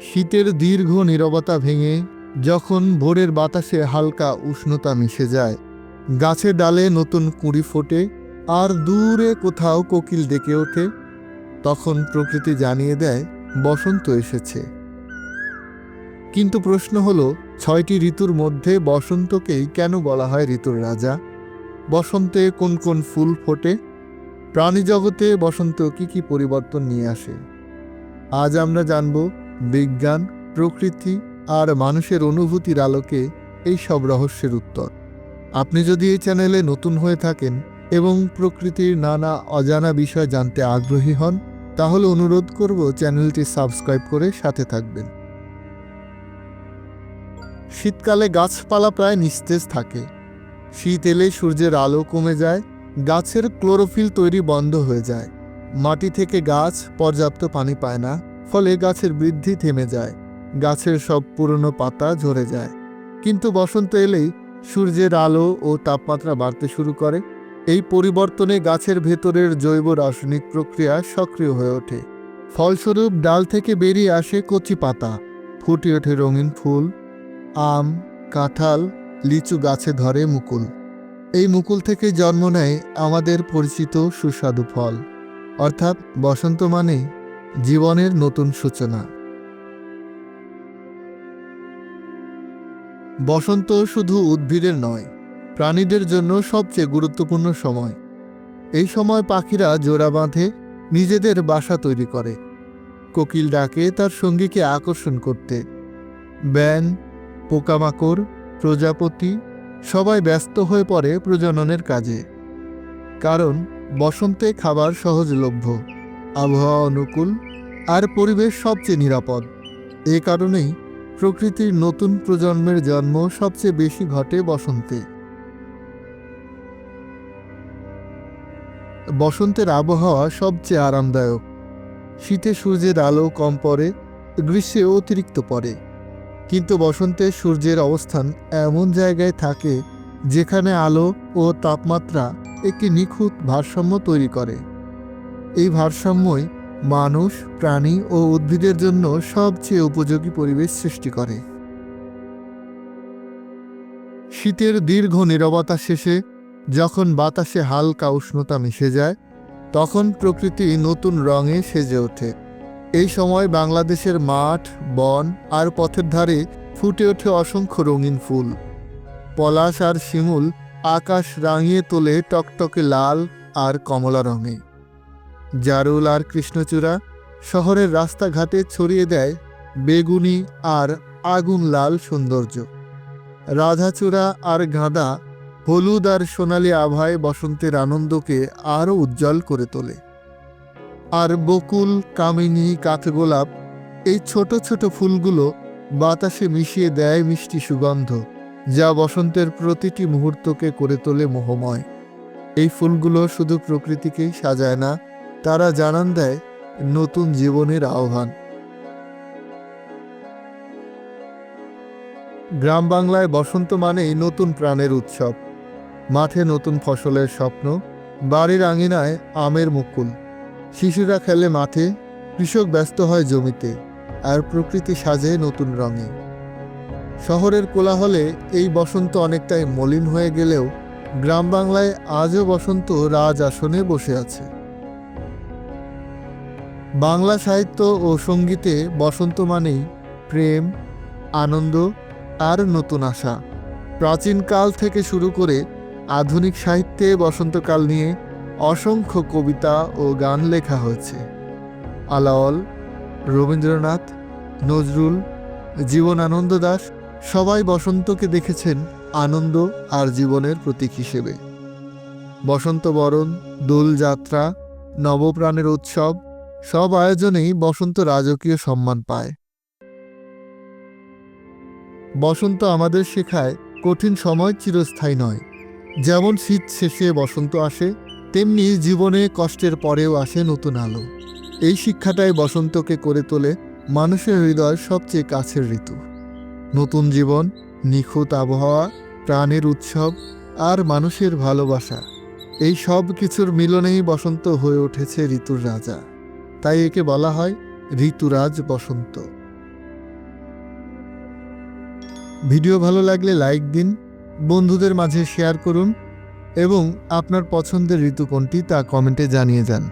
শীতের দীর্ঘ নীরবতা ভেঙে যখন ভোরের বাতাসে হালকা উষ্ণতা মিশে যায় গাছের ডালে নতুন কুঁড়ি ফোটে আর দূরে কোথাও কোকিল ডেকে ওঠে, তখন প্রকৃতি জানিয়ে দেয়, বসন্ত এসেছে। কিন্তু প্রশ্ন হলো, ছয়টি ঋতুর মধ্যে বসন্তকেই কেন বলা হয় ঋতুর রাজা? বসন্তে কোন কোন ফুল ফোটে? প্রাণীজগতে বসন্ত কি কি পরিবর্তন নিয়ে আসে? আজ আমরা জানব বিজ্ঞান, প্রকৃতি আর মানুষের অনুভূতির আলোকে এই সব রহস্যের উত্তর। আপনি যদি এই চ্যানেলে নতুন হয়ে থাকেন এবং প্রকৃতির নানা অজানা বিষয় জানতে আগ্রহী হন, তাহলে অনুরোধ করব চ্যানেলটি সাবস্ক্রাইব করে সাথে থাকবেন। শীতকালে গাছপালা প্রায় নিস্তেজ থাকে। শীত এলে সূর্যের আলো কমে যায়, গাছের ক্লোরোফিল তৈরি বন্ধ হয়ে যায়। মাটি থেকে গাছ পর্যাপ্ত পানি পায় না। ফলে গাছের বৃদ্ধি থেমে যায়, গাছের সব পুরনো পাতা ঝরে যায়। কিন্তু বসন্ত এলেই সূর্যের আলো ও তাপমাত্রা বাড়তে শুরু করে। এই পরিবর্তনে গাছের ভেতরের জৈব রাসায়নিক প্রক্রিয়া সক্রিয় হয়ে ওঠে। ফলস্বরূপ ডাল থেকে বেরিয়ে আসে কচি পাতা। ফুটে ওঠে রঙিন ফুল, আম, কাঁঠাল, লিচু গাছে ধরে মুকুল। এই মুকুল থেকে জন্ম নেয় আমাদের পরিচিত সুস্বাদু ফল। অর্থাৎ বসন্ত মানে জীবনের নতুন সূচনা। বসন্ত শুধু উদ্ভিদের নয়, প্রাণীদের জন্য সবচেয়ে গুরুত্বপূর্ণ সময়। এই সময় পাখিরা জোড়া বাঁধে, নিজেদের বাসা তৈরি করে। কোকিল ডাকে তার সঙ্গীকে আকর্ষণ করতে। ব্যান, পোকামাকড়, প্রজাপতি সবাই ব্যস্ত হয়ে পড়ে প্রজননের কাজে। কারণ বসন্তে খাবার সহজলভ্য। আবহাওয়া অনুকূল আর পরিবেশ সবচেয়ে নিরাপদ। এ কারণেই প্রকৃতির নতুন প্রজন্মের জন্ম সবচেয়ে বেশি ঘটে বসন্তে। বসন্তের আবহাওয়া সবচেয়ে আরামদায়ক। শীতে সূর্যের আলো কম পড়ে, গ্রীষ্মে অতিরিক্ত পড়ে। কিন্তু বসন্তে সূর্যের অবস্থান এমন জায়গায় থাকে যেখানে আলো ও তাপমাত্রা একটি নিখুঁত ভারসাম্য তৈরি করে। এই ভারসাম্যই মানুষ, প্রাণী ও উদ্ভিদের জন্য সবচেয়ে উপযোগী পরিবেশ সৃষ্টি করে। শীতের দীর্ঘ নীরবতা শেষে যখন বাতাসে হালকা উষ্ণতা মিশে যায়, তখন প্রকৃতি নতুন রঙে সেজে ওঠে। এই সময় বাংলাদেশের মাঠ, বন আর পথের ধারে ফুটে ওঠে অসংখ্য রঙিন ফুল। পলাশ আর শিমুল আকাশ রাঙিয়ে তোলে টকটকে লাল আর কমলা রঙে। জারুল আর কৃষ্ণচূড়া শহরের রাস্তাঘাটে ছড়িয়ে দেয় বেগুনি আর আগুন লাল সৌন্দর্য। রাধাচূড়া আর গাঁদা হলুদ আর সোনালি আভায় বসন্তের আনন্দকে আরও উজ্জ্বল করে তোলে। আর বকুল, কামিনী, কাঠগোলাপ এই ছোট ছোট ফুলগুলো বাতাসে মিশিয়ে দেয় মিষ্টি সুগন্ধ, যা বসন্তের প্রতিটি মুহূর্তকে করে তোলে মোহময়। এই ফুলগুলো শুধু প্রকৃতিকেই সাজায় না তারা জানান দেয়, নতুন জীবনের আহ্বান। গ্রাম বাংলায় বসন্ত মানেই নতুন প্রাণের উৎসব। মাঠে নতুন ফসলের স্বপ্ন, বাড়ির আঙিনায় আমের মুকুল। শিশুরা খেলে মাঠে, কৃষক ব্যস্ত হয় জমিতে, আর প্রকৃতি সাজে নতুন রঙে। শহরের কোলাহলে এই বসন্ত অনেকটাই মলিন হয়ে গেলেও গ্রাম বাংলায় আজও বসন্ত রাজ আসনে বসে আছে। বাংলা সাহিত্য ও সঙ্গীতে বসন্ত মানেই প্রেম, আনন্দ আর নতুন আশা। প্রাচীনকাল থেকে শুরু করে আধুনিক সাহিত্যে বসন্তকাল নিয়ে অসংখ্য কবিতা ও গান লেখা হয়েছে। আলাওল, রবীন্দ্রনাথ, নজরুল, জীবনানন্দ দাস সবাই বসন্তকে দেখেছেন আনন্দ আর জীবনের প্রতীক হিসেবে। বসন্ত বরণ দোলযাত্রা নবপ্রাণের উৎসব সব আয়োজনেই বসন্ত রাজকীয় সম্মান পায়। বসন্ত আমাদের শেখায় কঠিন সময় চিরস্থায়ী নয়। যেমন শীত শেষে বসন্ত আসে, তেমনি জীবনে কষ্টের পরেও আসে নতুন আলো। এই শিক্ষাটাই বসন্তকে করে তোলে মানুষের হৃদয় সবচেয়ে কাছের ঋতু। নতুন জীবন, নিখুঁত আবহাওয়া, প্রাণের উৎসব আর মানুষের ভালোবাসা, এই সব কিছুর মিলনেই বসন্ত হয়ে উঠেছে ঋতুর রাজা। তাই একে বলা হয় ঋতুরাজ বসন্ত। ভিডিও ভালো লাগলে লাইক দিন, বন্ধুদের মাঝে শেয়ার করুন এবং আপনার পছন্দের ঋতু কোনটি তা কমেন্টে জানিয়ে যান।